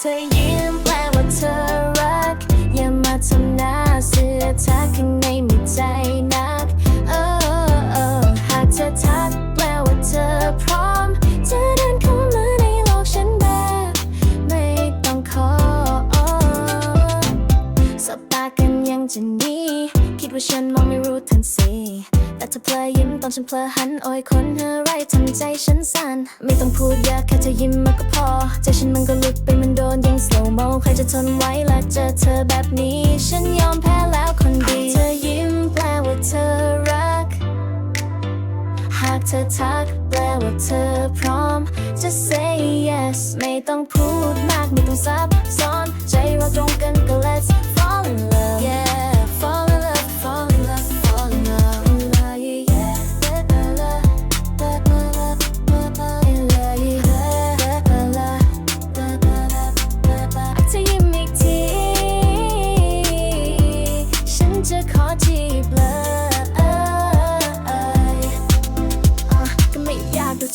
เธอยิ้มแปลว่าเธอรัก อย่ามาทำหน้าเสียทัก จะหนีคิดว่าฉันมองไม่รู้ทันสิแต่เธอเพลอยิ้มตอนฉันเพลอหันโอ้ยคนอไรทำใจฉันสั่นไม่ต้องพูดเยอะแค่เธอยิ้มมาก็พอ ใจฉันมันก็ลุดไปมันโดนยิง slow mo ใครจะทนไหวและเจอเธอแบบนี้ ฉันยอมแพ้แล้วคนดี เธอยิ้มแปลว่าเธอรัก หากเธอทักแปลว่าเธอพร้อม จะ say yes ไม่ต้องพูดมากไม่ต้องซับซ้อน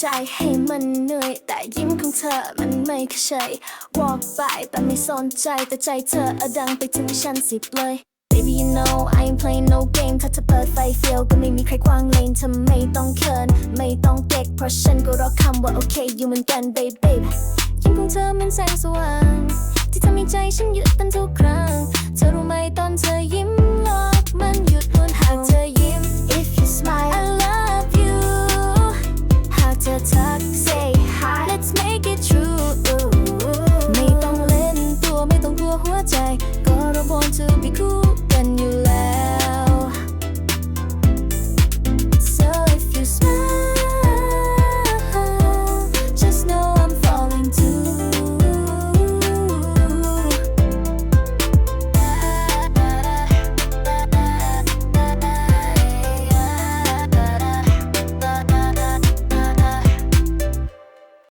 ใจให้มันเหนื่อย แต่ยิ้มของเธอมันไม่เคยเฉย walk by แต่ไม่สนใจแต่ใจเธออะดังไปถึงชั้นสิบเลย Baby you know I ain't playing no game ถ้าเธอเปิดไฟเฟียวก็ไม่มีใครควางเลนเธอไม่ต้องเขิน ไม่ต้องเก๊กเพราะฉันก็รอคำว่าโอเคอยู่เหมือนกัน baby ยิ้มของเธอเหมันแสงสว่าง ที่ทำให้ใจฉันหยุดเต้นทุกครั้ง เธอรู้ไหม หัวใจ ก็ระบกวนเธอไปคู่